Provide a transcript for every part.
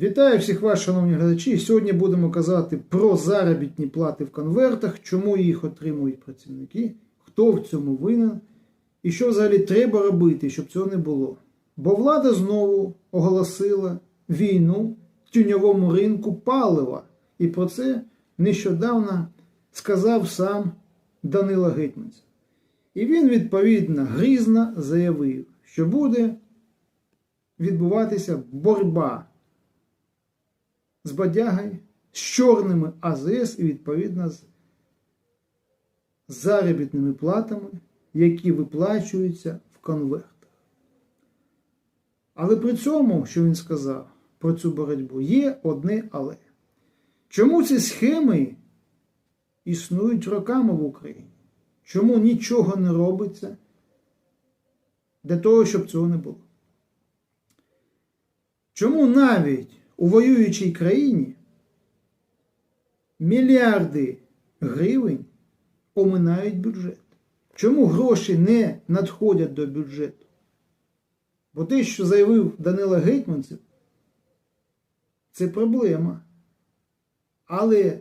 Вітаю всіх вас, шановні глядачі. Сьогодні будемо казати про заробітні плати в конвертах, чому їх отримують працівники, хто в цьому винен і що взагалі треба робити, щоб цього не було. Бо влада знову оголосила війну тюньовому ринку палива. І про це нещодавно сказав сам Данила Гетьманцев. І він відповідно грізно заявив, що буде відбуватися боротьба з Бадягою, з чорними АЗС і відповідно з заробітними платами, які виплачуються в конвертах. Але при цьому, що він сказав про цю боротьбу, є одне але. Чому ці схеми існують роками в Україні? Чому нічого не робиться для того, щоб цього не було? Чому навіть у воюючій країні мільярди гривень оминають бюджет? Чому гроші не надходять до бюджету? Бо те, що заявив Данила Гетьманцев, це проблема. Але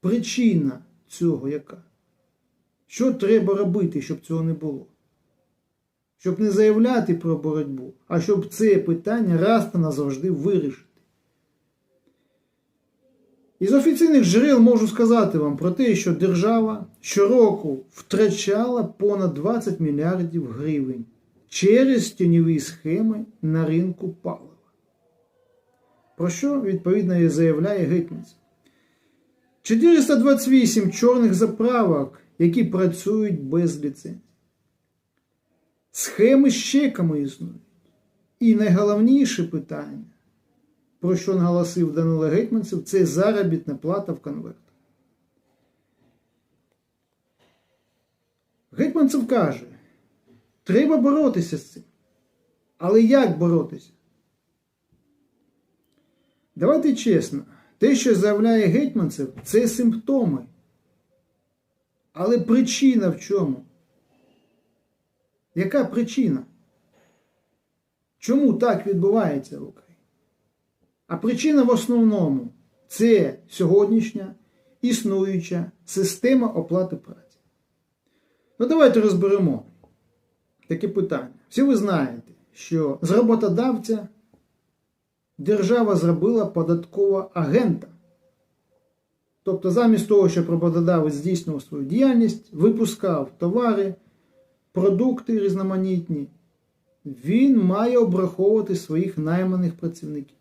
причина цього яка? Що треба робити, щоб цього не було? Щоб не заявляти про боротьбу, а щоб це питання раз та назавжди вирішити. Із офіційних джерел можу сказати вам про те, що держава щороку втрачала понад 20 мільярдів гривень через тіньові схеми на ринку палива. Про що відповідно заявляє Гетьманцев. 428 чорних заправок, які працюють без ліцензії. Схеми з чеками існують. І найголовніше питання, про що наголосив Данило Гетьманцев, це заробітна плата в конвертах. Гетьманцев каже, треба боротися з цим. Але як боротися? Давайте чесно, те, що заявляє Гетьманцев, це симптоми. Але причина в чому? Яка причина? Чому так відбувається Україні? А причина в основному це сьогоднішня існуюча система оплати праці. Ну давайте розберемо таке питання. Всі ви знаєте, що з роботодавця держава зробила податкового агента. Тобто, замість того, щоб роботодавець здійснював свою діяльність, випускав товари, продукти різноманітні, він має обраховувати своїх найманих працівників.